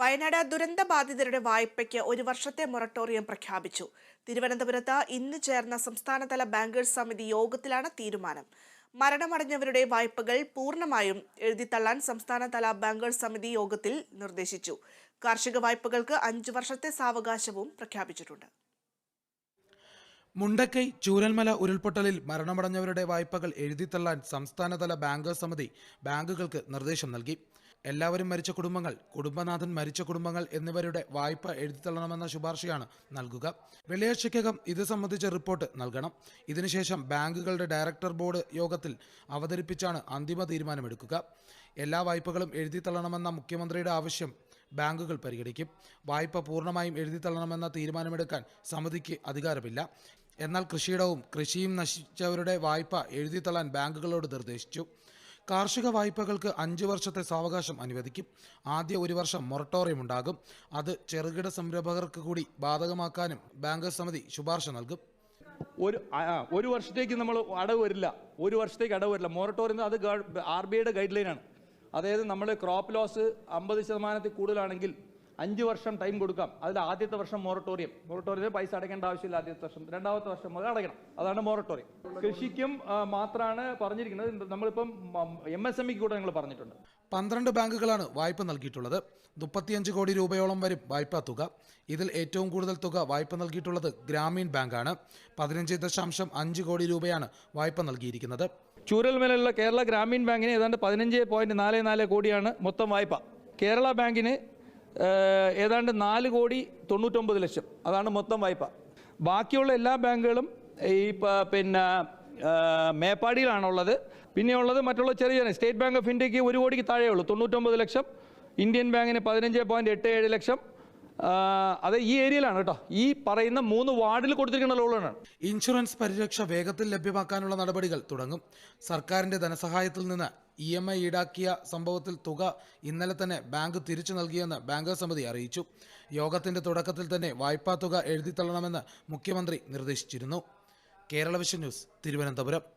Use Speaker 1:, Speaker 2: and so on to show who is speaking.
Speaker 1: വയനാട് ദുരന്ത ബാധിതരുടെ വായ്പയ്ക്ക് ഒരു വർഷത്തെ മൊറട്ടോറിയം പ്രഖ്യാപിച്ചു. തിരുവനന്തപുരത്ത് ഇന്ന് ചേർന്ന സംസ്ഥാനതല ബാങ്കേഴ്സ് സമിതി യോഗത്തിലാണ് തീരുമാനം. മരണമടഞ്ഞവരുടെ വായ്പകൾ പൂർണമായും എഴുതിത്തള്ളാൻ സംസ്ഥാനതല ബാങ്കേഴ്സ് സമിതി യോഗത്തിൽ നിർദ്ദേശിച്ചു. കാർഷിക വായ്പകൾക്ക് അഞ്ചു വർഷത്തെ സാവകാശവും പ്രഖ്യാപിച്ചിട്ടുണ്ട്.
Speaker 2: മുണ്ടക്കൈ ചൂരൽമല ഉരുൾപൊട്ടലിൽ മരണമടഞ്ഞവരുടെ വായ്പകൾ എഴുതിത്തള്ളാൻ സംസ്ഥാനതല ബാങ്കേഴ്സ് സമിതി ബാങ്കുകൾക്ക് നിർദ്ദേശം നൽകി. എല്ലാവരും മരിച്ച കുടുംബങ്ങൾ കുടുംബനാഥൻ മരിച്ച കുടുംബങ്ങൾ എന്നിവരുടെ വായ്പ എഴുതിത്തള്ളണമെന്ന ശുപാർശയാണ് നൽകുക. വെള്ളിയാഴ്ചയ്ക്കകം ഇത് സംബന്ധിച്ച റിപ്പോർട്ട് നൽകണം. ഇതിനുശേഷം ബാങ്കുകളുടെ ഡയറക്ടർ ബോർഡ് യോഗത്തിൽ അവതരിപ്പിച്ചാണ് അന്തിമ തീരുമാനമെടുക്കുക. എല്ലാ വായ്പകളും എഴുതിത്തള്ളണമെന്ന മുഖ്യമന്ത്രിയുടെ ആവശ്യം ബാങ്കുകൾ പരിഗണിക്കും. വായ്പ പൂർണമായും എഴുതിത്തള്ളണമെന്ന തീരുമാനമെടുക്കാൻ സമിതിക്ക് അധികാരമില്ല. എന്നാൽ കൃഷിയിടവും കൃഷിയും നശിച്ചവരുടെ വായ്പ എഴുതിത്തള്ളാൻ ബാങ്കുകളോട് നിർദ്ദേശിച്ചു. കാർഷിക വായ്പകൾക്ക് അഞ്ച് വർഷത്തെ സാവകാശം അനുവദിക്കും. ആദ്യ ഒരു വർഷം മൊറട്ടോറിയം ഉണ്ടാകും. അത് ചെറുകിട സംരംഭകർക്ക് കൂടി ബാധകമാക്കാനും ബാങ്കേഴ്സ് സമിതി ശുപാർശ നൽകും.
Speaker 3: ഒരു ഒരു വർഷത്തേക്ക് നമ്മൾ അടവ് വരില്ല. ഒരു വർഷത്തേക്ക് അടവ് വരില്ല. മൊറട്ടോറിയം അത് ആർ ബി ഐയുടെ ഗൈഡ് ലൈനാണ് അതായത് നമ്മൾ ക്രോപ്പ് ലോസ് അമ്പത് ശതമാനത്തിൽ കൂടുതലാണെങ്കിൽ അഞ്ച് വർഷം ടൈം കൊടുക്കാം. അതിൽ ആദ്യത്തെ വർഷം മൊറട്ടോറിയം മൊറട്ടോറിയത്തിൽ പൈസ അടയ്ക്കേണ്ട ആവശ്യമില്ല ആദ്യത്തെ വർഷം. രണ്ടാമത്തെ വർഷം മുതൽ അടയ്ക്കണം. അതാണ് മൊറട്ടോറിയം കൃഷിക്കും മാത്രമാണ് പറഞ്ഞിരിക്കുന്നത്. നമ്മളിപ്പം എം എസ് എം ഇക്ക് കൂടെ ഞങ്ങൾ പറഞ്ഞിട്ടുണ്ട്.
Speaker 2: പന്ത്രണ്ട് ബാങ്കുകളാണ് വായ്പ നൽകിയിട്ടുള്ളത്. മുപ്പത്തിയഞ്ച് കോടി രൂപയോളം വരും വായ്പാ തുക. ഇതിൽ ഏറ്റവും കൂടുതൽ തുക വായ്പ നൽകിയിട്ടുള്ളത് ഗ്രാമീൺ ബാങ്കാണ്. പതിനഞ്ച് ദശാംശം അഞ്ച് കോടി രൂപയാണ് വായ്പ നൽകിയിരിക്കുന്നത്.
Speaker 3: ചൂരൽമലയിലുള്ള കേരള ഗ്രാമീൺ ബാങ്കിന് ഏതാണ്ട് പതിനഞ്ച് പോയിന്റ് നാല് നാല് കോടിയാണ് മൊത്തം വായ്പ. കേരള ബാങ്കിന് ഏതാണ്ട് നാല് കോടി തൊണ്ണൂറ്റൊമ്പത് ലക്ഷം. അതാണ് മൊത്തം വായ്പ. ബാക്കിയുള്ള എല്ലാ ബാങ്കുകളും ഈ പിന്നെ മേപ്പാടിയിലാണുള്ളത്. പിന്നെയുള്ളത് മറ്റുള്ള ചെറിയ സ്റ്റേറ്റ് ബാങ്ക് ഓഫ് ഇന്ത്യയ്ക്ക് ഒരു കോടിക്ക് താഴെ ഉള്ളൂ തൊണ്ണൂറ്റൊമ്പത് ലക്ഷം. ഇന്ത്യൻ ബാങ്കിന് പതിനഞ്ച് പോയിന്റ് എട്ട് ഏഴ് ലക്ഷം. അത് ഈ ഏരിയയിലാണ് കേട്ടോ. ഈ പറയുന്ന മൂന്ന് വാർഡിൽ കൊടുത്തിരിക്കുന്ന ലോണാണ്.
Speaker 2: ഇൻഷുറൻസ് പരിരക്ഷ വേഗത്തിൽ ലഭ്യമാക്കാനുള്ള നടപടികൾ തുടങ്ങും. സർക്കാരിന്റെ ധനസഹായത്തിൽ നിന്ന് ഇ എം ഐ ഈടാക്കിയ സംഭവത്തിൽ തുക ഇന്നലെ തന്നെ ബാങ്ക് തിരിച്ചു നൽകിയെന്ന് ബാങ്കേഴ്സ് സമിതി അറിയിച്ചു. യോഗത്തിന്റെ തുടക്കത്തിൽ തന്നെ വായ്പാ തുക എഴുതിത്തള്ളണമെന്ന് മുഖ്യമന്ത്രി നിർദ്ദേശിച്ചിരുന്നു. Kerala vision news Thiruvananthapuram.